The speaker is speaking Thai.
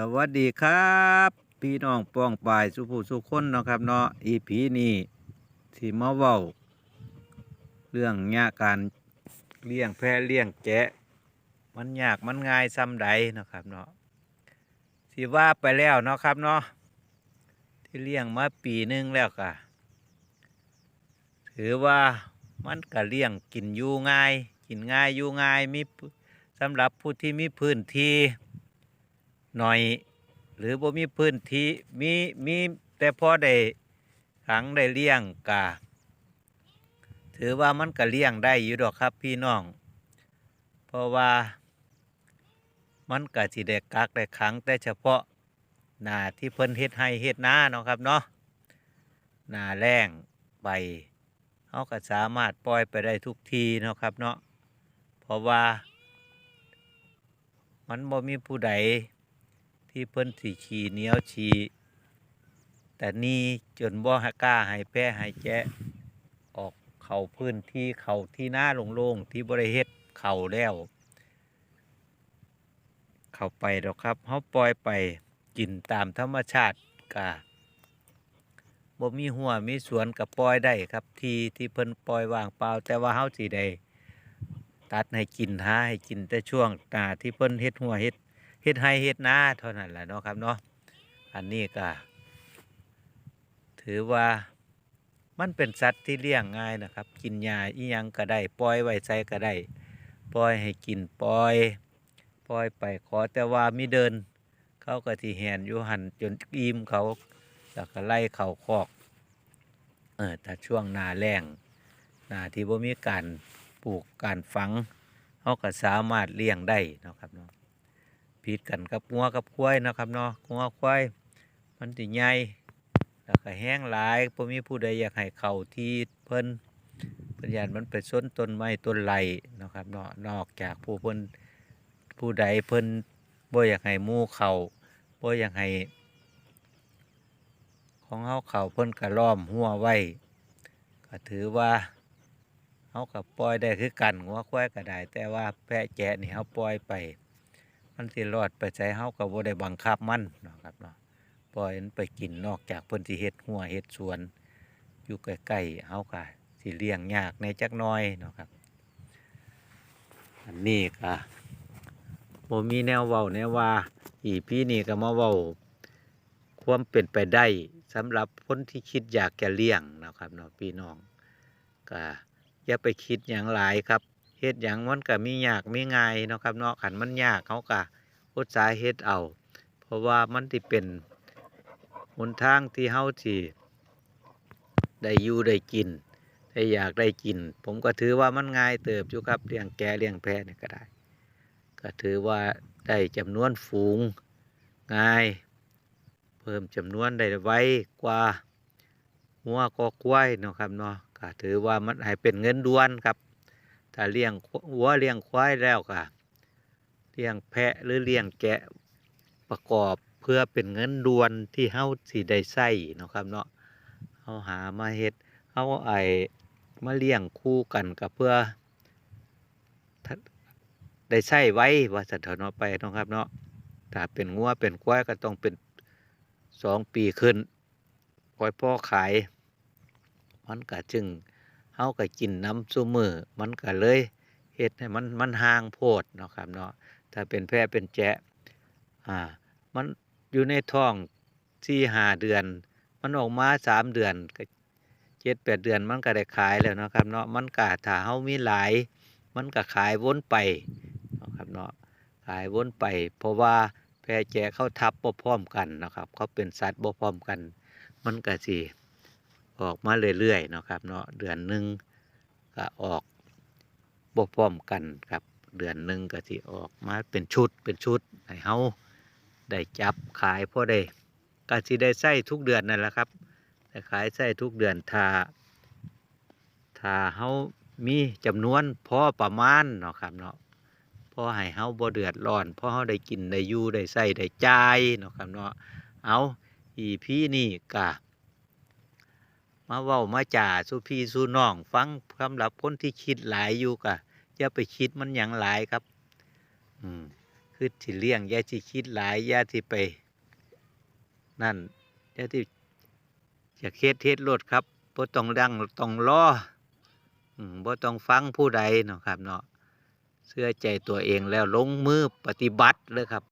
สวัสดีครับ พี่น้องป้องปายสุผู้สุคนเนาะครับเนาะอีพีนี้ที่มาเว้า เรื่องยากการเลี้ยงแพะเลี้ยงแกะ มันยากมันง่ายซ้ำใดเนาะครับเนาะที่ว่าไปแล้วเนาะครับเนาะที่เลี้ยงมาปีหนึงแล้วก็ถือว่ามันก็เลี้ยงกินอยู่ง่าย กินง่ายอยู่ง่ายมีสำหรับผู้ที่มีพื้นที่ หน่อย หรือบ่มีพื้นที่มีมีแต่พอได้ขังได้เลี้ยงกะถือว่ามันก็เลี้ยงได้อยู่ดอกครับพี่น้อง เพราะว่ามันก็สิได้กักได้ขังแต่เฉพาะหน้าที่เพิ่นเฮ็ดให้เฮ็ดนาเนาะครับเนาะหน้าแรงใบเฮาก็สามารถปล่อยไปได้ทุกทีเนาะครับเนาะเพราะว่ามันบ่มีผู้ใด ที่เพิ่นสีขี่เหนียวฉีแต่นี่จนบ่ให้กล้าให้แพ้ให้แจะออกเขาพื้นที่เขาที่หน้าโล่งๆที่บริเฮ็ดเขาแล้ว เขาไปดอกครับเฮาปล่อยไปกินตามธรรมชาติกะบ่มีหัวมีสวนกับปล่อยได้ครับ ที่ที่เพิ่นปล่อยว่างเปล่า แต่ว่าเฮาสิได้ตัดให้กินหาให้กินแต่ช่วงหน้าที่เพิ่นเฮ็ดหัวเฮ็ด เฮ็ดให้เฮ็ดนาเท่านั้นแหละเนาะครับเนาะอันนี้ก็ถือว่ามันเป็นสัตว์ที่เลี้ยงง่ายนะครับ กินหญ้าอียังก็ได้ปล่อยไว้ใส่ก็ได้ปล่อยให้กินปล่อยปล่อยไปขอแต่ว่ามีเดิน เขาก็ที่แหนอยู่หันจนอิ่มเขาแล้วก็ไล่เขาคอกเออถ้าช่วงหนาแรงหนาที่บ่มีการปลูกการฝังเขาก็สามารถเลี้ยงได้เนาะครับ ผิดกันกับงัวกับควายเนาะครับเนาะงัวควายมันสิใหญ่แล้วก็แห้งหลายบ่มีผู้ใดอยากให้เข้าที่เพิ่นเพิ่นยานมันไปส้นต้นไม้ต้นไหลเนาะครับเนาะนอกจากผู้เพิ่นผู้ใดเพิ่นบ่อยากให้หมู่เข้าบ่อยากให้ของเฮาเข้าเพิ่นก็ล้อมหัวไว้ก็ถือว่าเฮาก็ปล่อยได้คือกันงัวควายก็ได้แต่ว่าแพะแกะนี่เฮาปล่อยไป มันสิรอดไปใจเฮาก็บ่ได้บังคับมันนะครับเนาะปล่อยมันไปกินนอกจากเพิ่นสิเฮ็ดหัวเฮ็ดสวน อยู่ใกล้ๆเฮาก็สิเลี้ยงยากในจักน้อยเนาะครับ อันนี้ก็บ่มีแนวเว้าแนวว่าอีพี่นี่ก็มาเว้าความเป็นไปได้สำหรับคนที่คิดอยากจะเลี้ยงนะครับเนาะพี่น้องก็อย่าไปคิดอย่างหลายครับ เฮ็ดหยังมันก็มียากมีง่ายเนาะครับเนาะขันมันยากเขาก็อุตสาหเฮ็ดเอา เพราะว่ามันที่เป็นหนทางที่เฮาที่ได้อยู่ได้กินได้อยากได้กิน ผมก็ถือว่ามันง่ายเติบอยู่ครับเลี้ยงแกเลี้ยงแพะนี่ก็ได้ ก็ถือว่าได้จำนวนฝูงง่าย เพิ่มจำนวนได้ไวกว่าหัวก็กล้วยเนาะครับเนาะก็ถือว่ามันให้เป็นเงินด่วนครับ ถ้าเลี้ยงวัวเลี้ยงควายแล้วก็เลี้ยงแพะหรือเลี้ยงแกะประกอบเพื่อเป็นเงินด่วนที่เฮาสิได้ใช้เนาะครับเนาะเฮาหามาเฮ็ดเฮาไอมาเลี้ยงคู่กันกับเพื่อได้ใช้ไว้ว่าสันเถาะเนาะไปเนาะครับเนาะถ้าเป็นงัวเป็นควายก็ต้องเป็นสองปีขึ้นปล่อยพ่อขายมันก็จึง เฮาก็กินน้ำซุมือมันก็เลยเฮ็ดให้มันมันห่างโพดเนาะครับเนาะถ้าเป็นแพะเป็นแจะอ่ามันอยู่ในท้องที่หาเดือน มันออกมาสามเดือนก็เจ็ดแปดเดือนมันก็ได้ขายแล้วเนาะครับเนาะมันก็ถ้าเฮามีหลาย มันก็ขายวนไปเนาะครับเนาะขายวนไป เพราะว่าแพะแจะเขาทับบ่พร้อมกันนะครับ เขาเป็นสัตว์บ่พร้อมกัน มันก็สิ ออกมาเรื่อยๆเนาะครับเนาะเดือนหนึ่งก็ออกบ่พร้อมกันครับ เดือนหนึ่งก็สิออกมาเป็นชุดเป็นชุดให้เฮาได้จับขายพอได้ก็สิได้ใช้ทุกเดือนนั่นแหละครับได้ขายใช้ทุกเดือนถ้าถ้าเฮามีจำนวนพอประมาณเนาะครับเนาะพอให้เฮาบ่เดือดร้อนพอเฮาได้กินได้อยู่ได้ใช้ได้จ่ายเนาะครับเนาะเอาอีพีนี่ก็ มาเว้ามาจ่าสู่พี่สู่น้อง ฟังสำหรับคนที่คิดหลายอยู่กะอย่าไปคิดมันหยังหลายครับ อืมคือสิเลี้ยงอย่าสิคิดหลายอย่าสิไป นั่นอย่าที่จะเคสเทศรถครับบ่ต้องดังต้องรออืมบ่ต้องฟังผู้ใดเนาะครับ เนาะเชื่อใจตัวเองแล้วลงมือปฏิบัติเลยครับ